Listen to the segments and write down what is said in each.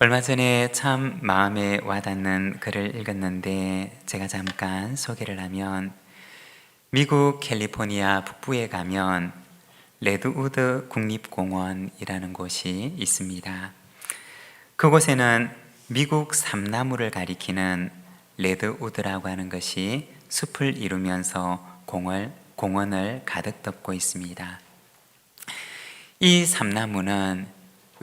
얼마 전에 참 마음에 와닿는 글을 읽었는데 제가 잠깐 소개를 하면 미국 캘리포니아 북부에 가면 레드우드 국립공원이라는 곳이 있습니다. 그곳에는 미국 삼나무를 가리키는 레드우드라고 하는 것이 숲을 이루면서 공을, 공원을 가득 덮고 있습니다. 이 삼나무는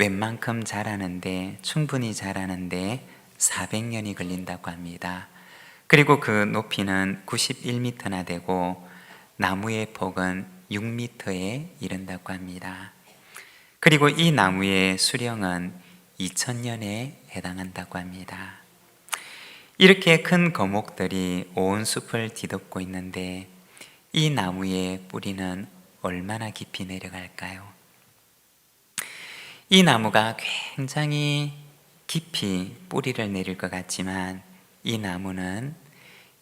웬만큼 자라는데 충분히 자라는데 400년이 걸린다고 합니다. 그리고 그 높이는 91m나 되고 나무의 폭은 6m에 이른다고 합니다. 그리고 이 나무의 수령은 2000년에 해당한다고 합니다. 이렇게 큰 거목들이 온 숲을 뒤덮고 있는데 이 나무의 뿌리는 얼마나 깊이 내려갈까요? 이 나무가 굉장히 깊이 뿌리를 내릴 것 같지만 이 나무는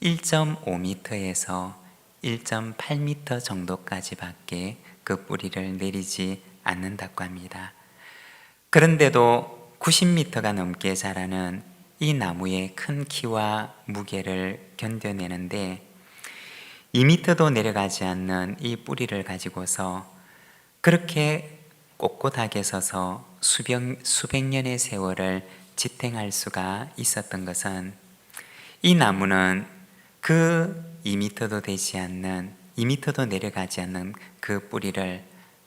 1.5m에서 1.8m 정도까지밖에 그 뿌리를 내리지 않는다고 합니다. 그런데도 90m가 넘게 자라는 이 나무의 큰 키와 무게를 견뎌내는데 2m도 내려가지 않는 이 뿌리를 가지고서 그렇게 꼿꼿하게 서서 수백, 수백 년의 세월을 지탱할 수가 있었던 것은 이 나무는 그 2m도 되지 않는 2m도 내려가지 않는 그 뿌리를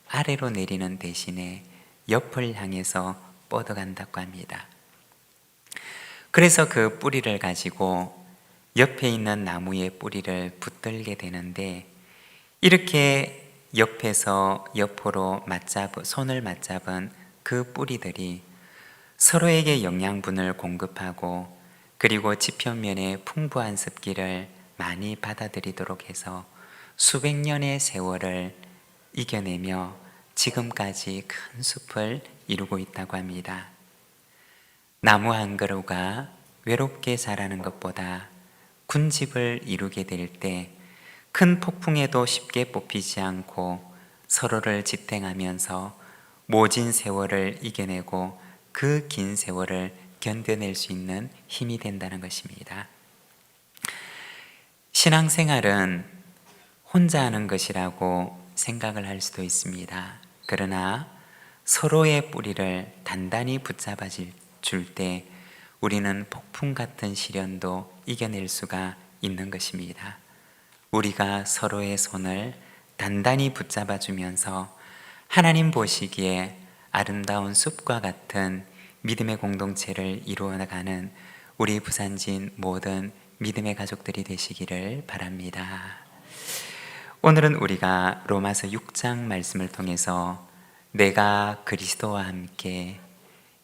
아래로 내리는 대신에 옆을 향해서 뻗어간다고 합니다. 그래서 그 뿌리를 가지고 옆에 있는 나무의 뿌리를 붙들게 되는데 이렇게 옆에서 옆으로 맞잡 손을 맞잡은 그 뿌리들이 서로에게 영양분을 공급하고 그리고 지표면에 풍부한 습기를 많이 받아들이도록 해서 수백 년의 세월을 이겨내며 지금까지 큰 숲을 이루고 있다고 합니다. 나무 한 그루가 외롭게 자라는 것보다 군집을 이루게 될 때 큰 폭풍에도 쉽게 뽑히지 않고 서로를 지탱하면서 모진 세월을 이겨내고 그 긴 세월을 견뎌낼 수 있는 힘이 된다는 것입니다. 신앙생활은 혼자 하는 것이라고 생각을 할 수도 있습니다. 그러나 서로의 뿌리를 단단히 붙잡아 줄 때 우리는 폭풍 같은 시련도 이겨낼 수가 있는 것입니다. 우리가 서로의 손을 단단히 붙잡아 주면서 하나님 보시기에 아름다운 숲과 같은 믿음의 공동체를 이루어 나가는 우리 부산진 모든 믿음의 가족들이 되시기를 바랍니다. 오늘은 우리가 로마서 6장 말씀을 통해서 내가 그리스도와 함께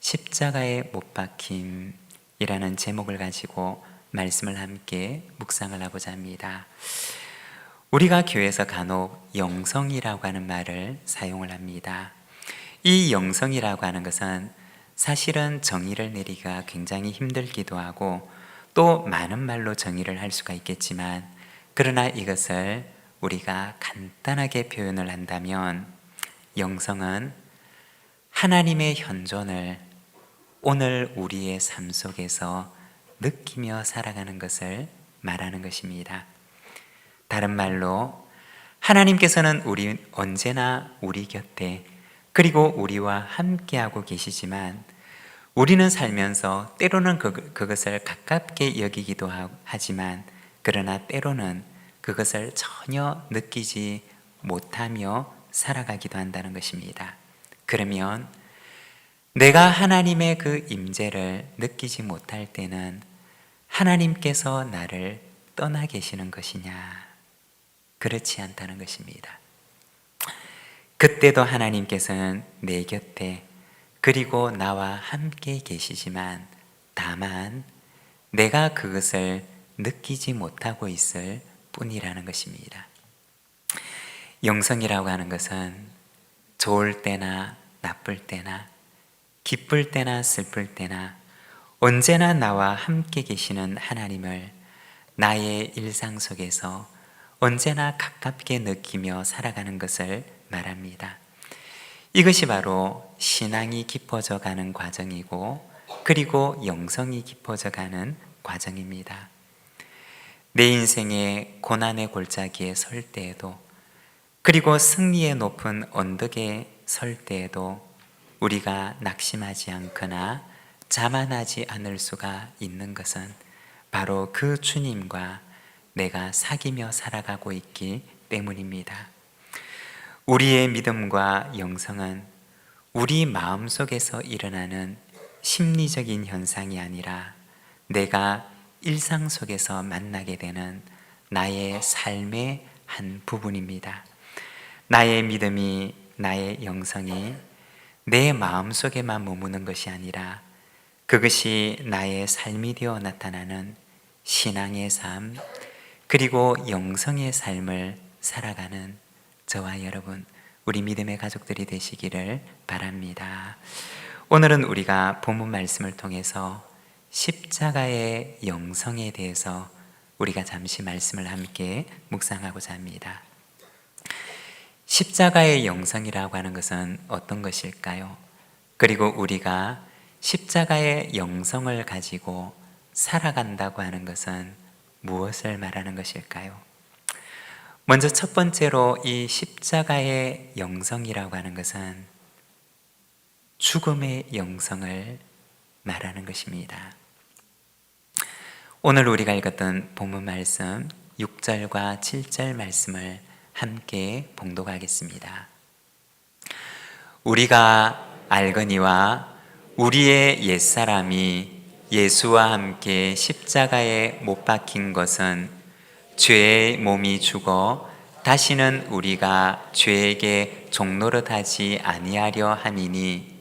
십자가에 못 박힘이라는 제목을 가지고 말씀을 함께 묵상을 하고자 합니다. 우리가 교회에서 간혹 영성이라고 하는 말을 사용을 합니다. 이 영성이라고 하는 것은 사실은 정의를 내리기가 굉장히 힘들기도 하고 또 많은 말로 정의를 할 수가 있겠지만 그러나 이것을 우리가 간단하게 표현을 한다면 영성은 하나님의 현존을 오늘 우리의 삶 속에서 느끼며 살아가는 것을 말하는 것입니다. 다른 말로 하나님께서는 우리 언제나 우리 곁에 그리고 우리와 함께하고 계시지만 우리는 살면서 때로는 그, 그것을 가깝게 여기기도 하지만 그러나 때로는 그것을 전혀 느끼지 못하며 살아가기도 한다는 것입니다. 그러면 내가 하나님의 그 임재를 느끼지 못할 때는 하나님께서 나를 떠나 계시는 것이냐? 그렇지 않다는 것입니다. 그때도 하나님께서는 내 곁에 그리고 나와 함께 계시지만 다만 내가 그것을 느끼지 못하고 있을 뿐이라는 것입니다. 영성이라고 하는 것은 좋을 때나 나쁠 때나 기쁠 때나 슬플 때나 언제나 나와 함께 계시는 하나님을 나의 일상 속에서 언제나 가깝게 느끼며 살아가는 것을 말합니다. 이것이 바로 신앙이 깊어져 가는 과정이고 그리고 영성이 깊어져 가는 과정입니다. 내 인생의 고난의 골짜기에 설 때에도 그리고 승리의 높은 언덕에 설 때에도 우리가 낙심하지 않거나 자만하지 않을 수가 있는 것은 바로 그 주님과 내가 사귀며 살아가고 있기 때문입니다. 우리의 믿음과 영성은 우리 마음 속에서 일어나는 심리적인 현상이 아니라 내가 일상 속에서 만나게 되는 나의 삶의 한 부분입니다. 나의 믿음이, 나의 영성이 내 마음 속에만 머무는 것이 아니라 그것이 나의 삶이 되어 나타나는 신앙의 삶, 그리고 영성의 삶을 살아가는 저와 여러분, 우리 믿음의 가족들이 되시기를 바랍니다. 오늘은 우리가 본문 말씀을 통해서 십자가의 영성에 대해서 우리가 잠시 말씀을 함께 묵상하고자 합니다. 십자가의 영성이라고 하는 것은 어떤 것일까요? 그리고 우리가 십자가의 영성을 가지고 살아간다고 하는 것은 무엇을 말하는 것일까요? 먼저 첫 번째로 이 십자가의 영성이라고 하는 것은 죽음의 영성을 말하는 것입니다. 오늘 우리가 읽었던 본문 말씀 6절과 7절 말씀을 함께 봉독하겠습니다. 우리가 알거니와 우리의 옛사람이 예수와 함께 십자가에 못 박힌 것은 죄의 몸이 죽어 다시는 우리가 죄에게 종노릇하지 아니하려 함이니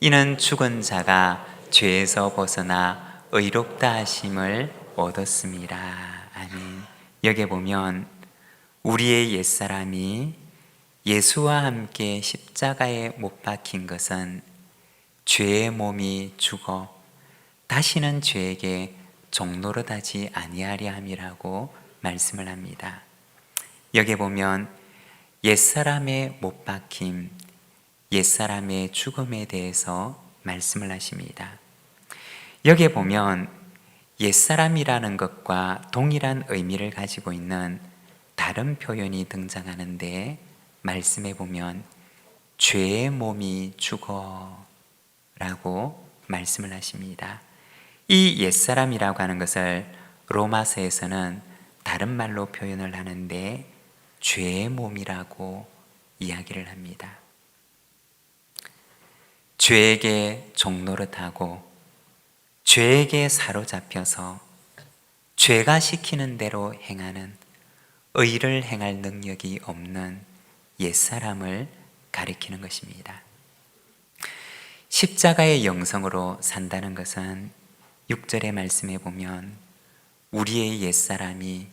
이는 죽은 자가 죄에서 벗어나 의롭다 하심을 얻었습니다. 아멘. 여기 보면 우리의 옛사람이 예수와 함께 십자가에 못 박힌 것은 죄의 몸이 죽어 다시는 죄에게 종노릇하지 아니하려 함이라고 말씀을 합니다. 여기 보면 옛사람의 못 박힘, 옛사람의 죽음에 대해서 말씀을 하십니다. 여기에 보면 옛사람이라는 것과 동일한 의미를 가지고 있는 다른 표현이 등장하는데 말씀해 보면 죄의 몸이 죽어 라고 말씀을 하십니다. 이 옛사람이라고 하는 것을 로마서에서는 다른 말로 표현을 하는데 죄의 몸이라고 이야기를 합니다. 죄에게 종노릇하고 죄에게 사로잡혀서 죄가 시키는 대로 행하는 의를 행할 능력이 없는 옛사람을 가리키는 것입니다. 십자가의 영성으로 산다는 것은 6절의 말씀에 보면 우리의 옛사람이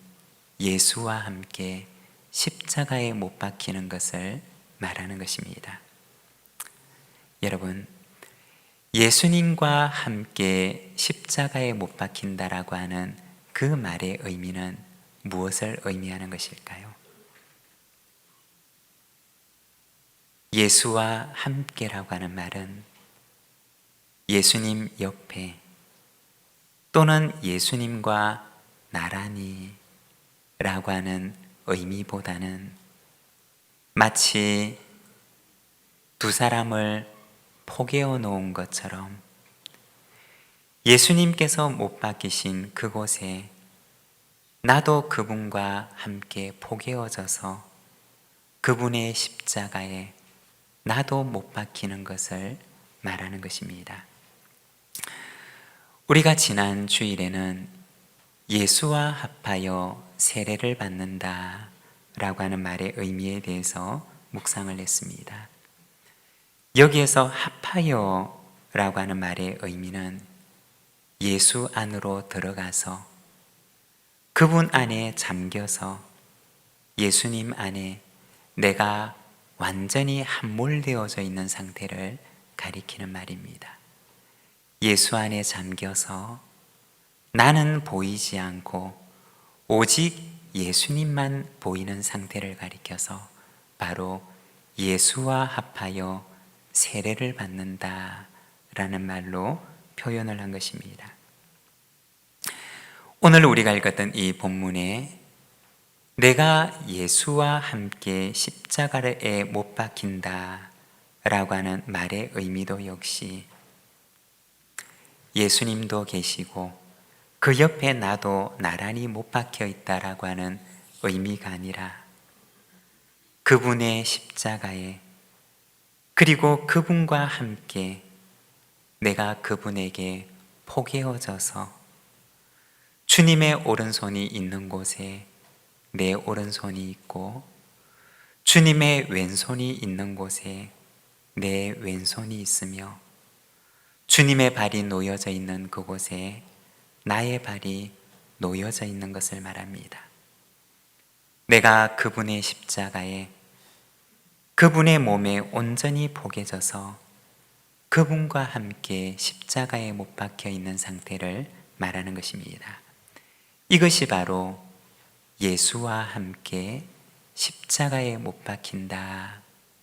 예수와 함께 십자가에 못 박히는 것을 말하는 것입니다. 여러분, 예수님과 함께 십자가에 못 박힌다라고 하는 그 말의 의미는 무엇을 의미하는 것일까요? 예수와 함께라고 하는 말은 예수님 옆에 또는 예수님과 나란히 라고 하는 의미보다는 마치 두 사람을 포개어 놓은 것처럼 예수님께서 못 박히신 그곳에 나도 그분과 함께 포개어져서 그분의 십자가에 나도 못 박히는 것을 말하는 것입니다. 우리가 지난 주일에는 예수와 합하여 세례를 받는다 라고 하는 말의 의미에 대해서 묵상을 했습니다. 여기에서 합하여 라고 하는 말의 의미는 예수 안으로 들어가서 그분 안에 잠겨서 예수님 안에 내가 완전히 함몰되어져 있는 상태를 가리키는 말입니다. 예수 안에 잠겨서 나는 보이지 않고 오직 예수님만 보이는 상태를 가리켜서 바로 예수와 합하여 세례를 받는다 라는 말로 표현을 한 것입니다. 오늘 우리가 읽었던 이 본문에 내가 예수와 함께 십자가에 못 박힌다 라고 하는 말의 의미도 역시 예수님도 계시고 그 옆에 나도 나란히 못 박혀 있다라고 하는 의미가 아니라 그분의 십자가에 그리고 그분과 함께 내가 그분에게 포개어져서 주님의 오른손이 있는 곳에 내 오른손이 있고 주님의 왼손이 있는 곳에 내 왼손이 있으며 주님의 발이 놓여져 있는 그곳에 나의 발이 놓여져 있는 것을 말합니다. 내가 그분의 십자가에 그분의 몸에 온전히 포개져서 그분과 함께 십자가에 못 박혀 있는 상태를 말하는 것입니다. 이것이 바로 예수와 함께 십자가에 못 박힌다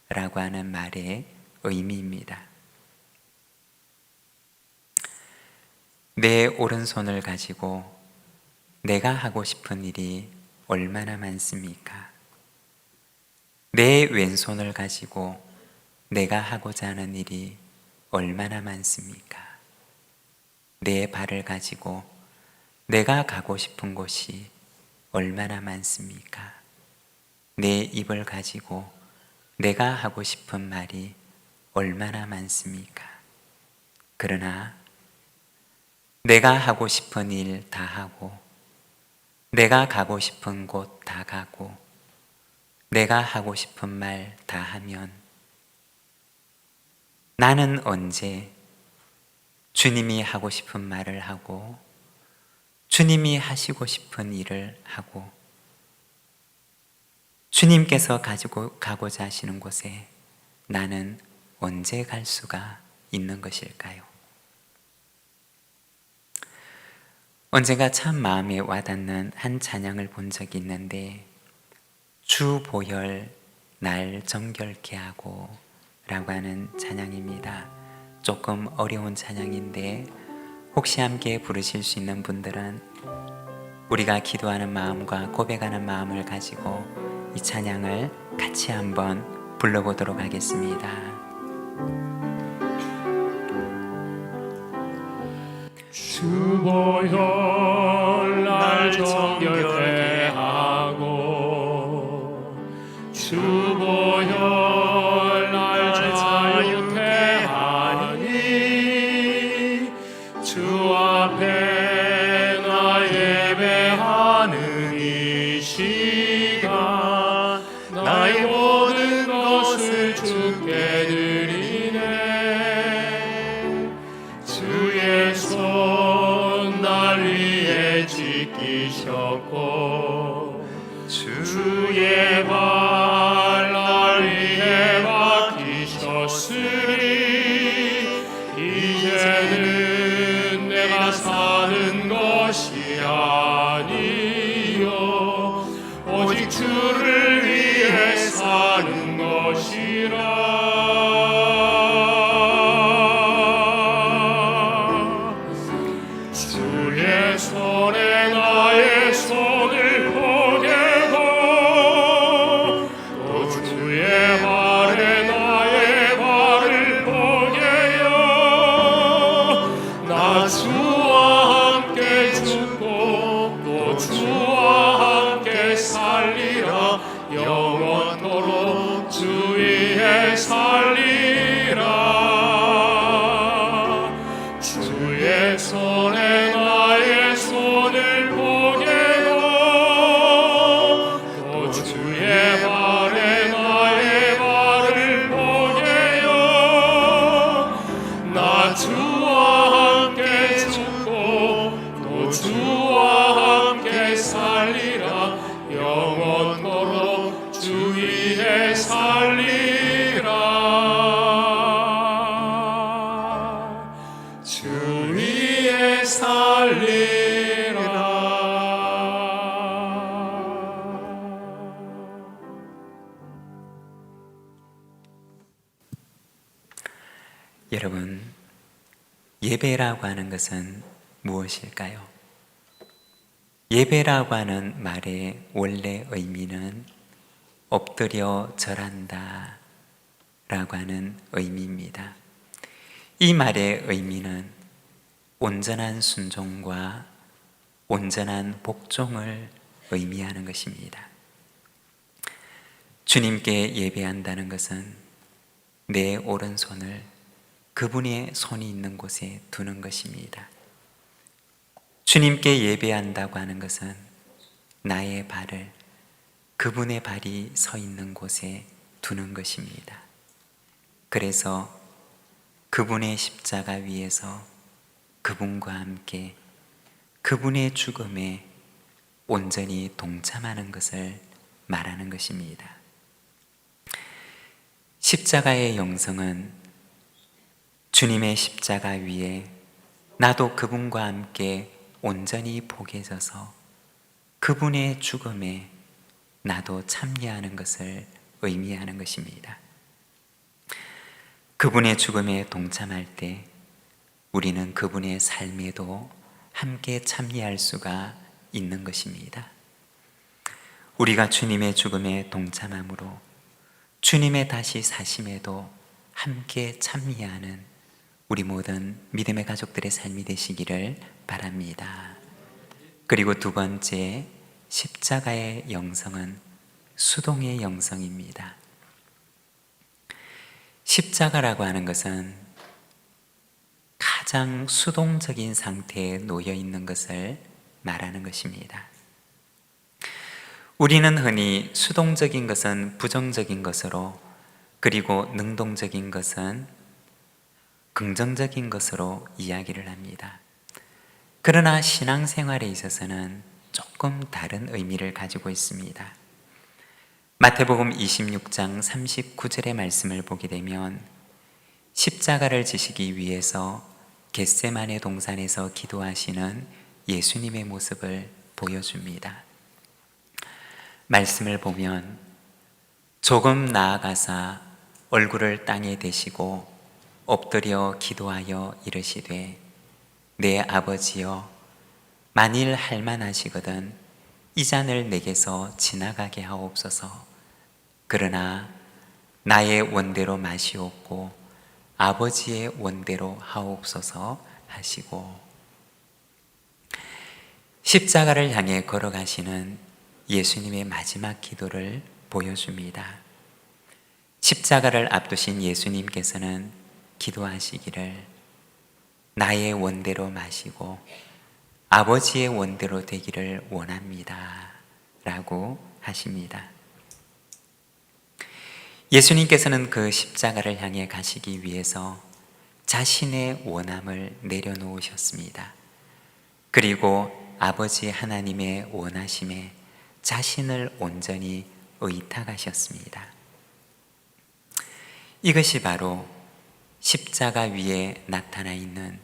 라고 하는 말의 의미입니다. 내 오른손을 가지고 내가 하고 싶은 일이 얼마나 많습니까? 내 왼손을 가지고 내가 하고자 하는 일이 얼마나 많습니까? 내 발을 가지고 내가 가고 싶은 곳이 얼마나 많습니까? 내 입을 가지고 내가 하고 싶은 말이 얼마나 많습니까? 그러나 내가 하고 싶은 일 다 하고 내가 가고 싶은 곳 다 가고 내가 하고 싶은 말 다 하면 나는 언제 주님이 하고 싶은 말을 하고 주님이 하시고 싶은 일을 하고 주님께서 가지고 가고자 하시는 곳에 나는 언제 갈 수가 있는 것일까요? 언젠가 참 마음에 와닿는 한 찬양을 본 적이 있는데 주 보혈 날 정결케 하고 라고 하는 찬양입니다. 조금 어려운 찬양인데 혹시 함께 부르실 수 있는 분들은 우리가 기도하는 마음과 고백하는 마음을 가지고 이 찬양을 같이 한번 불러보도록 하겠습니다. 주보혈 아니요. 오직 주를 예배라고 하는 것은 무엇일까요? 예배라고 하는 말의 원래 의미는 엎드려 절한다 라고 하는 의미입니다. 이 말의 의미는 온전한 순종과 온전한 복종을 의미하는 것입니다. 주님께 예배한다는 것은 내 오른손을 그분의 손이 있는 곳에 두는 것입니다. 주님께 예배한다고 하는 것은 나의 발을 그분의 발이 서 있는 곳에 두는 것입니다. 그래서 그분의 십자가 위에서 그분과 함께 그분의 죽음에 온전히 동참하는 것을 말하는 것입니다. 십자가의 영성은 주님의 십자가 위에 나도 그분과 함께 온전히 복에 져서 그분의 죽음에 나도 참여하는 것을 의미하는 것입니다. 그분의 죽음에 동참할 때 우리는 그분의 삶에도 함께 참여할 수가 있는 것입니다. 우리가 주님의 죽음에 동참함으로 주님의 다시 사심에도 함께 참여하는 우리 모든 믿음의 가족들의 삶이 되시기를 바랍니다. 그리고 두 번째, 십자가의 영성은 수동의 영성입니다. 십자가라고 하는 것은 가장 수동적인 상태에 놓여 있는 것을 말하는 것입니다. 우리는 흔히 수동적인 것은 부정적인 것으로 그리고 능동적인 것은 긍정적인 것으로 이야기를 합니다. 그러나 신앙생활에 있어서는 조금 다른 의미를 가지고 있습니다. 마태복음 26장 39절의 말씀을 보게 되면 십자가를 지시기 위해서 겟세만의 동산에서 기도하시는 예수님의 모습을 보여줍니다. 말씀을 보면 조금 나아가사 얼굴을 땅에 대시고 엎드려 기도하여 이르시되 내 아버지여 만일 할만하시거든 이 잔을 내게서 지나가게 하옵소서 그러나 나의 원대로 마시옵고 아버지의 원대로 하옵소서 하시고 십자가를 향해 걸어가시는 예수님의 마지막 기도를 보여줍니다. 십자가를 앞두신 예수님께서는 기도하시기를 나의 원대로 마시고 아버지의 원대로 되기를 원합니다. 라고 하십니다. 예수님께서는 그 십자가를 향해 가시기 위해서 자신의 원함을 내려놓으셨습니다. 그리고 아버지 하나님의 원하심에 자신을 온전히 의탁하셨습니다. 이것이 바로 십자가 위에 나타나 있는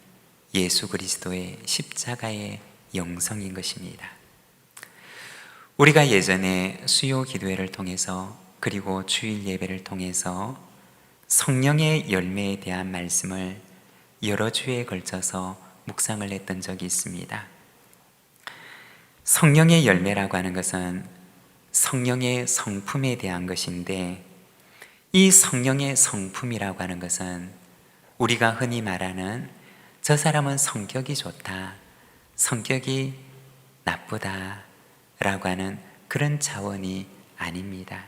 예수 그리스도의 십자가의 영성인 것입니다. 우리가 예전에 수요 기도회를 통해서 그리고 주일 예배를 통해서 성령의 열매에 대한 말씀을 여러 주에 걸쳐서 묵상을 했던 적이 있습니다. 성령의 열매라고 하는 것은 성령의 성품에 대한 것인데 이 성령의 성품이라고 하는 것은 우리가 흔히 말하는 저 사람은 성격이 좋다, 성격이 나쁘다 라고 하는 그런 차원이 아닙니다.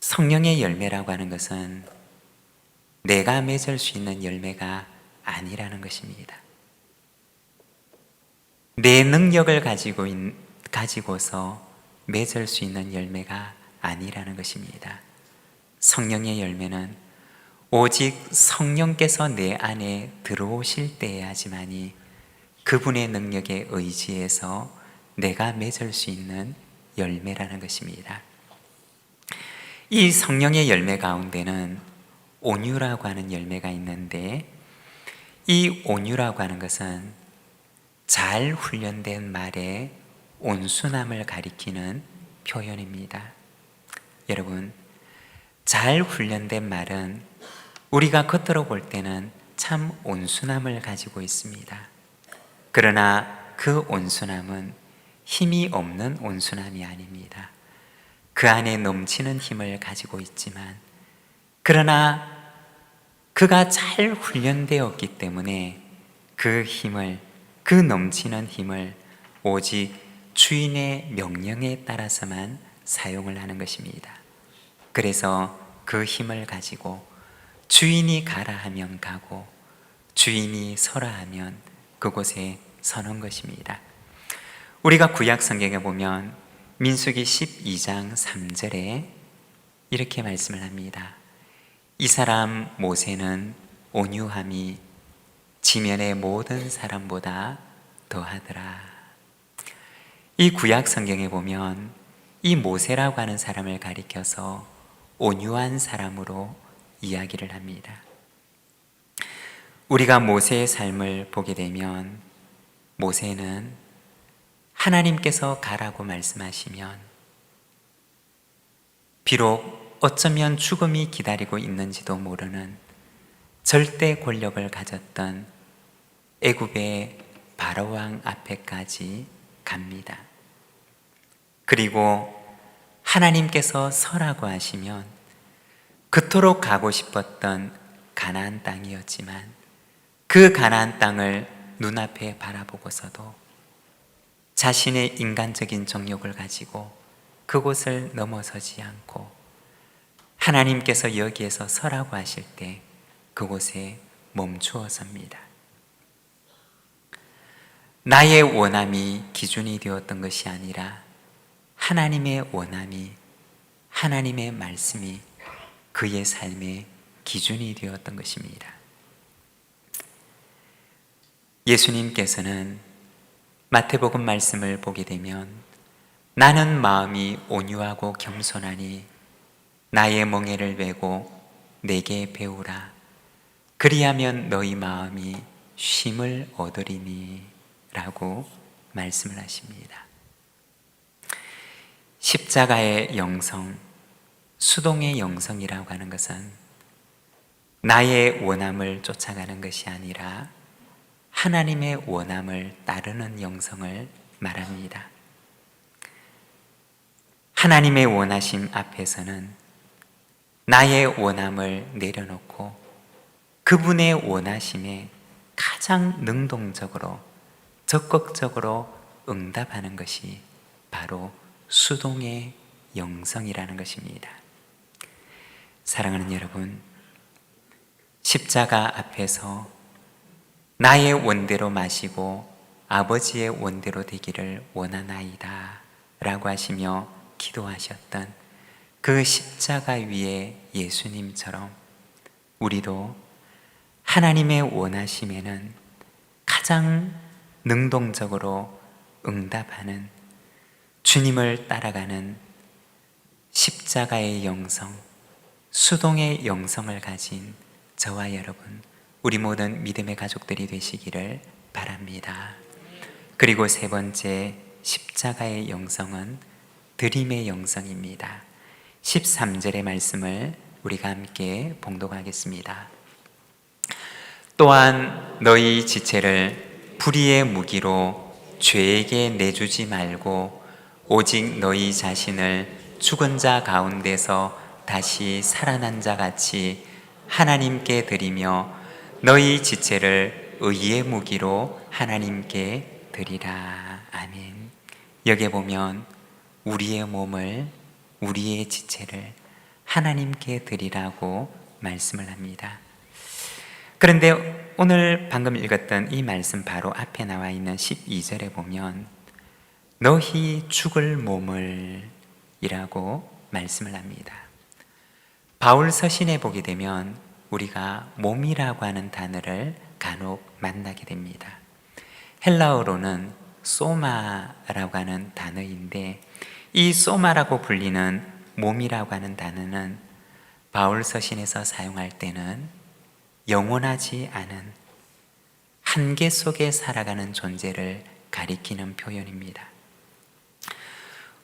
성령의 열매라고 하는 것은 내가 맺을 수 있는 열매가 아니라는 것입니다. 내 능력을 가지고 있, 가지고서 맺을 수 있는 열매가 아니라는 것입니다. 성령의 열매는 오직 성령께서 내 안에 들어오실 때야지만이 그분의 능력에 의지해서 내가 맺을 수 있는 열매라는 것입니다. 이 성령의 열매 가운데는 온유라고 하는 열매가 있는데 이 온유라고 하는 것은 잘 훈련된 말의 온순함을 가리키는 표현입니다. 여러분, 잘 훈련된 말은 우리가 겉으로 볼 때는 참 온순함을 가지고 있습니다. 그러나 그 온순함은 힘이 없는 온순함이 아닙니다. 그 안에 넘치는 힘을 가지고 있지만, 그러나 그가 잘 훈련되었기 때문에 그 힘을, 그 넘치는 힘을 오직 주인의 명령에 따라서만 사용을 하는 것입니다. 그래서 그 힘을 가지고 주인이 가라 하면 가고 주인이 서라 하면 그곳에 서는 것입니다. 우리가 구약 성경에 보면 민수기 12장 3절에 이렇게 말씀을 합니다. 이 사람 모세는 온유함이 지면의 모든 사람보다 더하더라. 이 구약 성경에 보면 이 모세라고 하는 사람을 가리켜서 온유한 사람으로 이야기를 합니다. 우리가 모세의 삶을 보게 되면 모세는 하나님께서 가라고 말씀하시면 비록 어쩌면 죽음이 기다리고 있는지도 모르는 절대 권력을 가졌던 애굽의 바로 왕 앞에까지 갑니다. 그리고 하나님께서 서라고 하시면 그토록 가고 싶었던 가나안 땅이었지만 그 가나안 땅을 눈앞에 바라보고서도 자신의 인간적인 정욕을 가지고 그곳을 넘어서지 않고 하나님께서 여기에서 서라고 하실 때 그곳에 멈추어 섭니다. 나의 원함이 기준이 되었던 것이 아니라 하나님의 원함이 하나님의 말씀이 그의 삶의 기준이 되었던 것입니다. 예수님께서는 마태복음 말씀을 보게 되면 나는 마음이 온유하고 겸손하니 나의 멍에를 메고 내게 배우라 그리하면 너희 마음이 쉼을 얻으리니 라고 말씀을 하십니다. 십자가의 영성, 수동의 영성이라고 하는 것은 나의 원함을 쫓아가는 것이 아니라 하나님의 원함을 따르는 영성을 말합니다. 하나님의 원하심 앞에서는 나의 원함을 내려놓고 그분의 원하심에 가장 능동적으로 적극적으로 응답하는 것이 바로 수동의 영성이라는 것입니다. 사랑하는 여러분, 십자가 앞에서 나의 원대로 마시고 아버지의 원대로 되기를 원하나이다 라고 하시며 기도하셨던 그 십자가 위에 예수님처럼 우리도 하나님의 원하심에는 가장 능동적으로 응답하는 주님을 따라가는 십자가의 영성, 수동의 영성을 가진 저와 여러분, 우리 모든 믿음의 가족들이 되시기를 바랍니다. 그리고 세 번째 십자가의 영성은 드림의 영성입니다. 13절의 말씀을 우리가 함께 봉독하겠습니다. 또한 너희 지체를 불의의 무기로 죄에게 내주지 말고 오직 너희 자신을 죽은 자 가운데서 다시 살아난 자 같이 하나님께 드리며 너희 지체를 의의 무기로 하나님께 드리라. 아멘. 여기에 보면 우리의 몸을 우리의 지체를 하나님께 드리라고 말씀을 합니다. 그런데 오늘 방금 읽었던 이 말씀 바로 앞에 나와 있는 12절에 보면 너희 죽을 몸을 이라고 말씀을 합니다. 바울 서신에 보게 되면 우리가 몸이라고 하는 단어를 간혹 만나게 됩니다. 헬라어로는 소마라고 하는 단어인데 이 소마라고 불리는 몸이라고 하는 단어는 바울 서신에서 사용할 때는 영원하지 않은 한계 속에 살아가는 존재를 가리키는 표현입니다.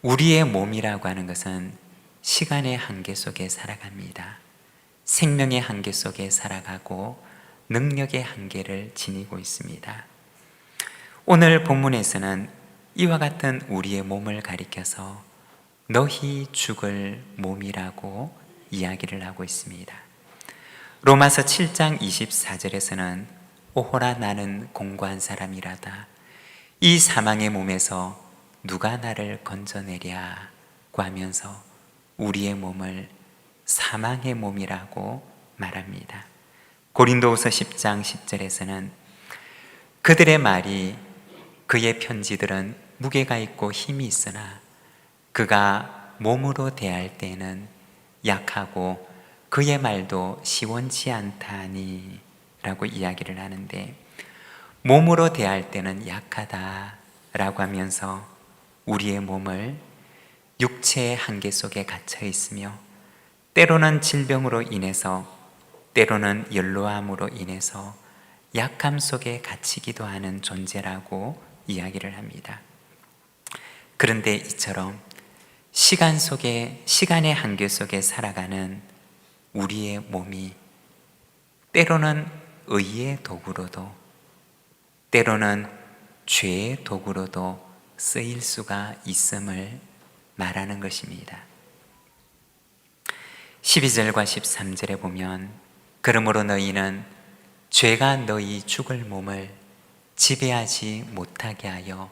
우리의 몸이라고 하는 것은 시간의 한계 속에 살아갑니다. 생명의 한계 속에 살아가고 능력의 한계를 지니고 있습니다. 오늘 본문에서는 이와 같은 우리의 몸을 가리켜서 너희 죽을 몸이라고 이야기를 하고 있습니다. 로마서 7장 24절에서는 오호라 나는 공고한 사람이라다. 이 사망의 몸에서 누가 나를 건져내랴고 하면서 우리의 몸을 사망의 몸이라고 말합니다. 고린도후서 10장 10절에서는 그들의 말이 그의 편지들은 무게가 있고 힘이 있으나 그가 몸으로 대할 때는 약하고 그의 말도 시원치 않다니 라고 이야기를 하는데 몸으로 대할 때는 약하다 라고 하면서 우리의 몸을 육체의 한계 속에 갇혀 있으며 때로는 질병으로 인해서 때로는 연로함으로 인해서 약함 속에 갇히기도 하는 존재라고 이야기를 합니다. 그런데 이처럼 시간 속에 시간의 한계 속에 살아가는 우리의 몸이 때로는 의의 도구로도 때로는 죄의 도구로도 쓰일 수가 있음을 말하는 것입니다. 12절과 13절에 보면 그러므로 너희는 죄가 너희 죽을 몸을 지배하지 못하게 하여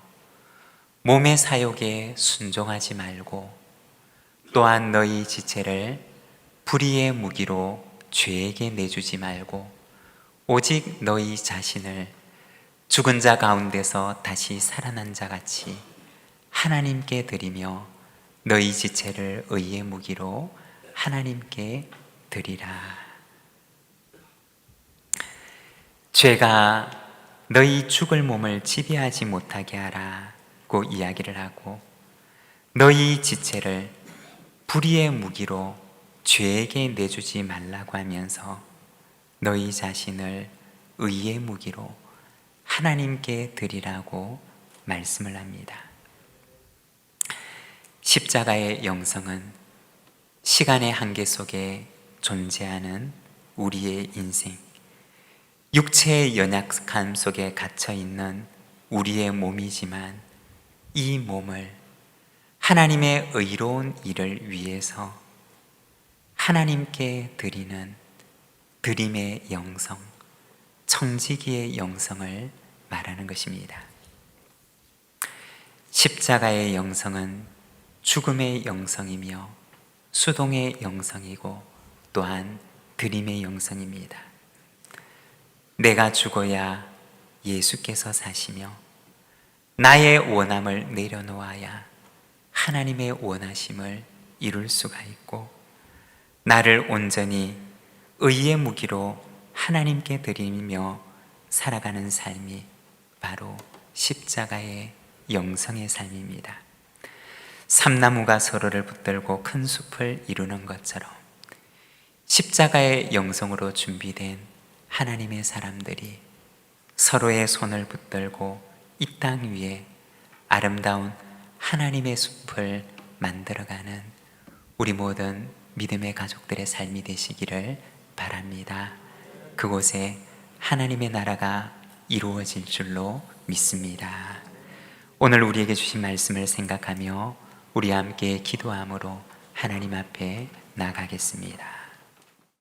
몸의 사욕에 순종하지 말고 또한 너희 지체를 불의의 무기로 죄에게 내주지 말고 오직 너희 자신을 죽은 자 가운데서 다시 살아난 자 같이 하나님께 드리며 너희 지체를 의의 무기로 하나님께 드리라. 죄가 너희 죽을 몸을 지배하지 못하게 하라고 이야기를 하고 너희 지체를 불의의 무기로 죄에게 내주지 말라고 하면서 너희 자신을 의의 무기로 하나님께 드리라고 말씀을 합니다. 십자가의 영성은 시간의 한계 속에 존재하는 우리의 인생, 육체의 연약함 속에 갇혀 있는 우리의 몸이지만 이 몸을 하나님의 의로운 일을 위해서 하나님께 드리는 드림의 영성, 청지기의 영성을 말하는 것입니다. 십자가의 영성은 죽음의 영성이며 수동의 영성이고 또한 드림의 영성입니다. 내가 죽어야 예수께서 사시며 나의 원함을 내려놓아야 하나님의 원하심을 이룰 수가 있고 나를 온전히 의의 무기로 하나님께 드리며 살아가는 삶이 바로 십자가의 영성의 삶입니다. 삼나무가 서로를 붙들고 큰 숲을 이루는 것처럼 십자가의 영성으로 준비된 하나님의 사람들이 서로의 손을 붙들고 이 땅 위에 아름다운 하나님의 숲을 만들어가는 우리 모든 믿음의 가족들의 삶이 되시기를 바랍니다. 그곳에 하나님의 나라가 이루어질 줄로 믿습니다. 오늘 우리에게 주신 말씀을 생각하며 우리 함께 기도함으로 하나님 앞에 나가겠습니다.